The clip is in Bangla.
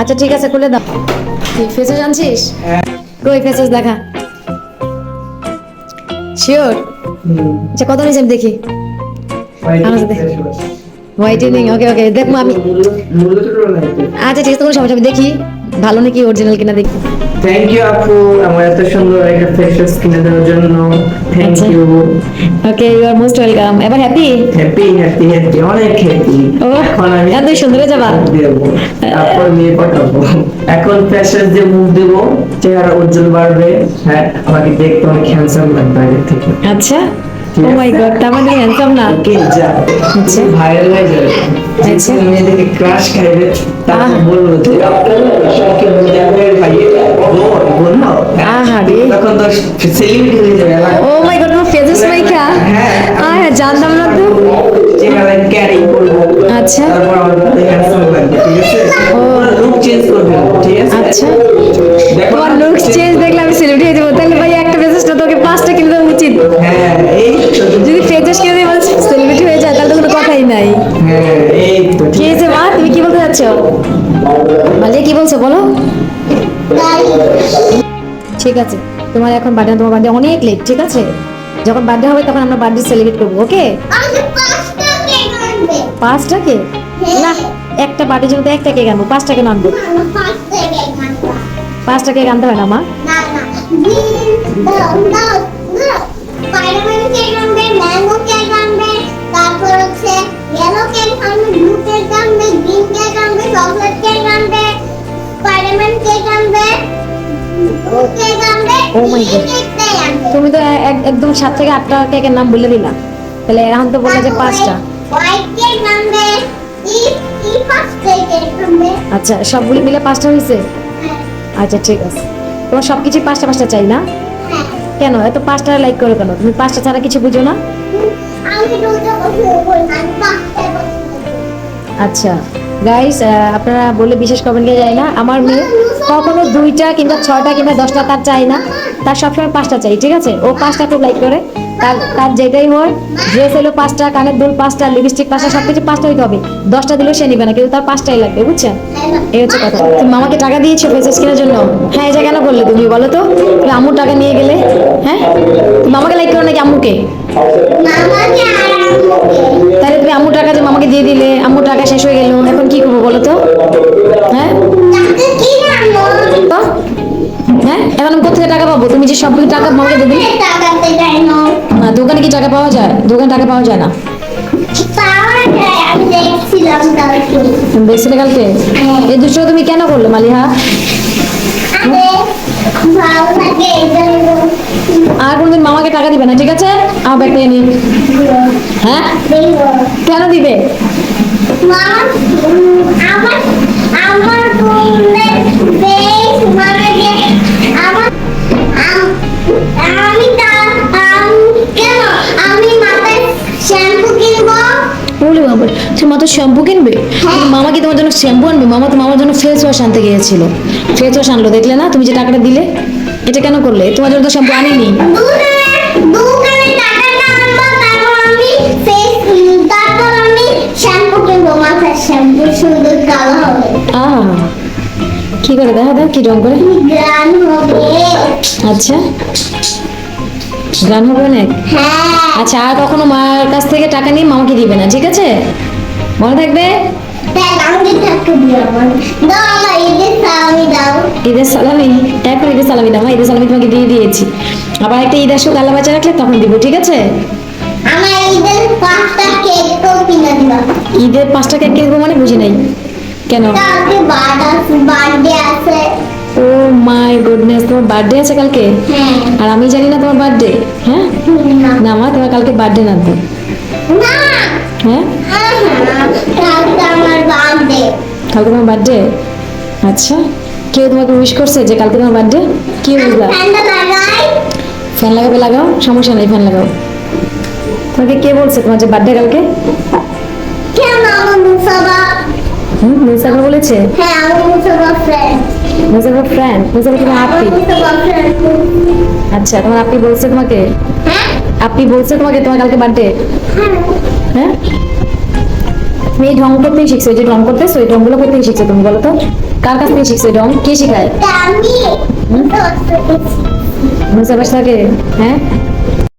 আচ্ছা ঠিক আছে খুলে দাও। তুই ফেসেস আনছিস? কই ফেসেস দেখা? শিওর আচ্ছা কত নিয়েছেন দেখি। হোয়াইটেনিং ওকে ওকে দেখব আমি আচ্ছা ঠিক আছে কোনো সমস্যা আমি দেখি। ভালো নাকি অরিজিনাল কিনা দেখি? থ্যাংক ইউ আপু আমার এত সুন্দর একটা ফেস কিনে দেওয়ার জন্য। Thank. You okay you are most welcome এবার হ্যাপি হ্যাপি হ্যাপি হ্যাপি অনেক হ্যাপি ও, এত সুন্দর যাবা? তারপর মেয়ে পাঠাবো। এখন ফেস ওয়াশ দিয়ে মুখ দেবো চেহারা উজ্জ্বল বাড়বে। হ্যাঁ আমাকে দেখতে অনেক হ্যান্ডসাম লাগবে আগের থেকে। আচ্ছা। ও মাই গড তার মানে হ্যান্ডসাম না কে যা আচ্ছা। ভাইরাল হয়ে যাবে আচ্ছা। মেয়েদেরকে ক্রাশ খাইবে আহ। বলব যে সবকে মজা করে ভাই বোন বোন না আহা রে। তখন তো সেলিব্রিটি হয়ে যাবে এলাকায়। ও মাই গড ফেসেস মাইকা হ্যাঁ। আয় জানতাম না তো ক্যারি করব আচ্ছা। তারপর আমার ঠিক আছে ও। লুক চেঞ্জ করবে ঠিক আছে আচ্ছা তোমার না, কি হয়েছে মা? তুমি কি বলতে যাচ্ছ? মালিয়া কি বলছো বলো। ঠিক আছে তোমার এখন বার্থডে তোমার বার্থডে অনেক লেট ঠিক আছে? যখন বার্থডে হবে তখন আমরা বার্থডে সেলিব্রেট করব ওকে পাঁচটা কেক কেক না একটা বার্থডে জন্য একটা কেক আনব পাঁচটা কেক আনবে? পাঁচটা কেক আনতে হয় না মা? আনবে তুমি তো এক- একদম সাত থেকে আটটা কেকের নাম বলে দিলা। তাহলে এখন তো বললে যে পাঁচটা। আচ্ছা সবগুলি মিলে পাঁচটা হয়েছে? হ্যাঁ আচ্ছা ঠিক আছে। তোমার সব কিছুই পাঁচটা পাঁচটা চাই না? কেন? এত পাঁচটা লাইক করো কেন? তুমি পাঁচটা ছাড়া কিছু বুঝো না? আচ্ছা। গাইস আপনারা বলে বিশেষ করবেন কি যায় না? আমার মেয়ে কখনো দুইটা কিংবা ছয়টা কিংবা দশটা তার চাই না। তার সবসময় পাঁচটা চাই ঠিক আছে? ও পাঁচটা খুব লাইক করে। তার তার যেটাই হয় ড্রেস এলো পাঁচটা কানের দুল পাঁচটা লিপস্টিক পাঁচটা সব কিছু পাঁচটা হইতে হবে। দশটা দিলেও সে নিবে না কিন্তু তার পাঁচটাই লাগবে বুঝছেন? এই হচ্ছে কথা। তুমি মামাকে টাকা দিয়েছ ফেসেস কেনার জন্য? হ্যাঁ এটা কেন বললে তুমি বলো তো? তুমি আম্মুর টাকা নিয়ে গেলে হ্যাঁ? তুমি মামাকে লাইক করো নাকি আম্মুকে? আম্মুকে। তাহলে তুমি আম্মুর টাকা যে মামাকে দিয়ে দিলে আম্মুর টাকা শেষ হয়ে গেল এখন কি করব বলো তো? হ্যাঁ? হ্যাঁ? এখন আমি কোথেকে টাকা পাবো? তুমি যে সবগুলো টাকা না? না দোকানে কি টাকা পাওয়া যায়? দোকানে টাকা পাওয়া যায় না। দেখছিলে কালকে? এই দুটো তুমি কেন করলে মালিহা? আরে কোনদিন মামাকে টাকা দিবে না ঠিক আছে? আমার ব্যাগটা নিন। হ্যাঁ? কেন দিবে? আমার আমার বাবা তুমি মাত্র শ্যাম্পু কিনবে? মামা কি তোমার জন্য শ্যাম্পু আনবে মামা তো মামার জন্য ফেস ওয়াশ আনতে গিয়েছিল। ফেস ওয়াশ আনলো দেখলে না? তুমি যে টাকাটা দিলে এটা কেন করলে? তোমার জন্য তো শ্যাম্পু আনিনি। কি করে? দেখা দাও কি রং করে? আচ্ছা। গান হবে অনেক হ্যাঁ। আচ্ছা আর কখনো মার কাছ থেকে টাকা নিয়ে মামাকে দিবে না ঠিক আছে? মনে থাকবে? ঈদের সালামি এখন ঈদের সালামি? দাও ঈদের সালামি তোমাকে দিয়ে দিয়েছি। আবার একটা ঈদ আসুক আল্লাহ বাচ্চা রাখলে তখন দিব ঠিক আছে? ঈদের পাঁচটা কেক কিনবো মানে বুঝি নাই। কেন? বার্থডে আছে। ও মাই গুডনেস তোমার বার্থডে আছে কালকে? হ্যাঁ। আর আমি জানি না তোমার বার্থডে হ্যাঁ? না। মা তোমার কালকে বার্থডে না তো? হ্যাঁ? কালকে আমার বার্থডে কালকে তোমার বার্থডে আচ্ছা কেউ তোমাকে উইশ করছে যে কালকে তোমার বার্থডে কি বুঝলা ফ্যান লাগাবে লাগাও সমস্যা নেই ফ্যান লাগাও। তোমাকে কে বলছে তোমার যে বার্থডে কালকে? হুম মুসাফা বলেছে? হ্যাঁ আমার মুসাবা ফ্রেন্ড মুসাফা ফ্রেন্ড মুসাফা তোমার আমার আপি মুসাবা ফ্রেন্ড আচ্ছা তোমার আপি বলছে তোমাকে? আপনি বলছে তোমাকে তোমার কালকে বার্থডে হ্যাঁ? তুমি ঢং করতেই শিখছো। যে ঢং করতেছো এই ঢংগুলো করতেই শিখছো। তুমি বলো তো কার কাছ থেকে শিখছো ঢং? কে শেখায়? আমি। থাকে হ্যাঁ?